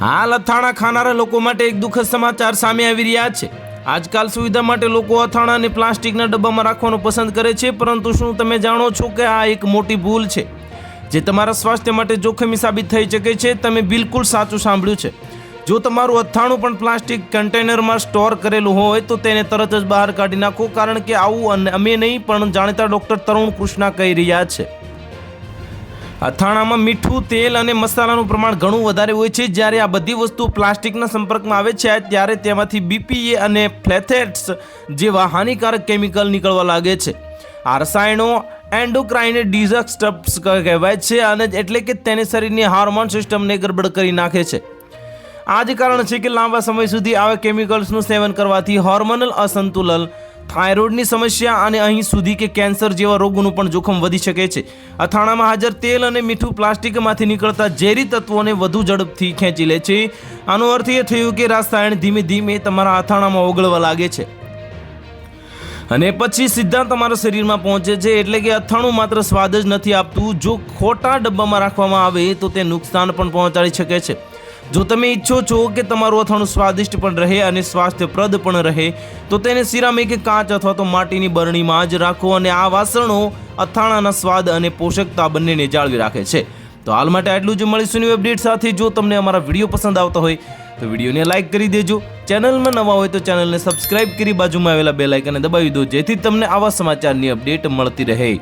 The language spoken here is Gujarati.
હાલ અથાણા ખાનારા લોકો માટે એક દુઃખદ સમાચાર સામે આવી રહ્યા છે. આજકાલ સુવિધા માટે લોકો અથાણાને પ્લાસ્ટિકના ડબ્બામાં રાખવાનું પસંદ કરે છે, પરંતુ શું તમે જાણો છો કે આ એક મોટી ભૂલ છે? જે તમારા સ્વાસ્થ્ય માટે જોખમી સાબિત થઈ શકે છે, તમે બિલકુલ સાચું સાંભળ્યું છે. જો તમારું અથાણું પણ પ્લાસ્ટિક કન્ટેનરમાં સ્ટોર કરેલું હોય, તો તેને તરત જ બહાર કાઢી નાખો, કારણ કે આવું અન- અમે નહીં, પણ જાણીતા ડૉક્ટર તરુણ કૃષ્ણા કહી રહ્યા છે. અથાણામાં મીઠું, તેલ અને મસાલાનું પ્રમાણ ઘણું વધારે હોય છે. જ્યારે આ બધી વસ્તુ પ્લાસ્ટિકના સંપર્કમાં આવે છે, ત્યારે તેમાંથી બીપીએ અને ફ્લેથેટ્સ જેવા હાનિકારક કેમિકલ નીકળવા લાગે છે. આ રસાયણો એન્ડોક્રાઇન ડિઝસ્ટર્બ્સ કહેવાય છે અને એટલે કે તેને શરીરની હાર્મોન સિસ્ટમને ગરબડ કરી નાખે છે. આ જ કારણ છે કે લાંબા સમય સુધી આવા કેમિકલ્સનું સેવન કરવાથી હોર્મોનલ અસંતુલન થાઇરોઇડની સમસ્યા અને અહીં સુધી કે કેન્સર જેવા રોગોનું પણ જોખમ વધી શકે છે. અથાણામાં હાજર તેલ અને મીઠું પ્લાસ્ટિકમાંથી નીકળતા ઝેરી તત્વોને વધુ ઝડપથી ખેંચી લે છે. આનો અર્થ એ થયું કે રાસાયણ ધીમે ધીમે તમારા અથાણામાં ઓગળવા લાગે છે. અને પછી સીધા તમારા શરીરમાં પહોંચે છે એટલે કે અથાણું માત્ર સ્વાદ જ નથી આપતું. જો ખોટા ડબ્બામાં રાખવામાં આવે તો તે નુકસાન પણ પહોંચાડી શકે છે. જો તમે ઈચ્છો છો કે તમારું અથાણું સ્વાદિષ્ટ પણ રહે અને સ્વાસ્થ્યપ્રદ પણ રહે, તો તેને સિરામિક કાચ અથવા તો માટીની બરણીમાં જ રાખો અને આ વાસણો અથાણાના સ્વાદ અને પોષકતા બંનેને જાળવી રાખે છે. તો હાલ માટે આટલું જ મળીશું ન્યૂ અપડેટ સાથે. જો તમને અમારા વીડિયો પસંદ આવતા હોય, તો વિડીયોને લાઇક કરી દેજો. ચેનલમાં નવા હોય તો ચેનલને સબસ્ક્રાઇબ કરી બાજુમાં આવેલા બે લાઇકને દબાવી દો, જેથી તમને આવા સમાચારની અપડેટ મળતી રહે.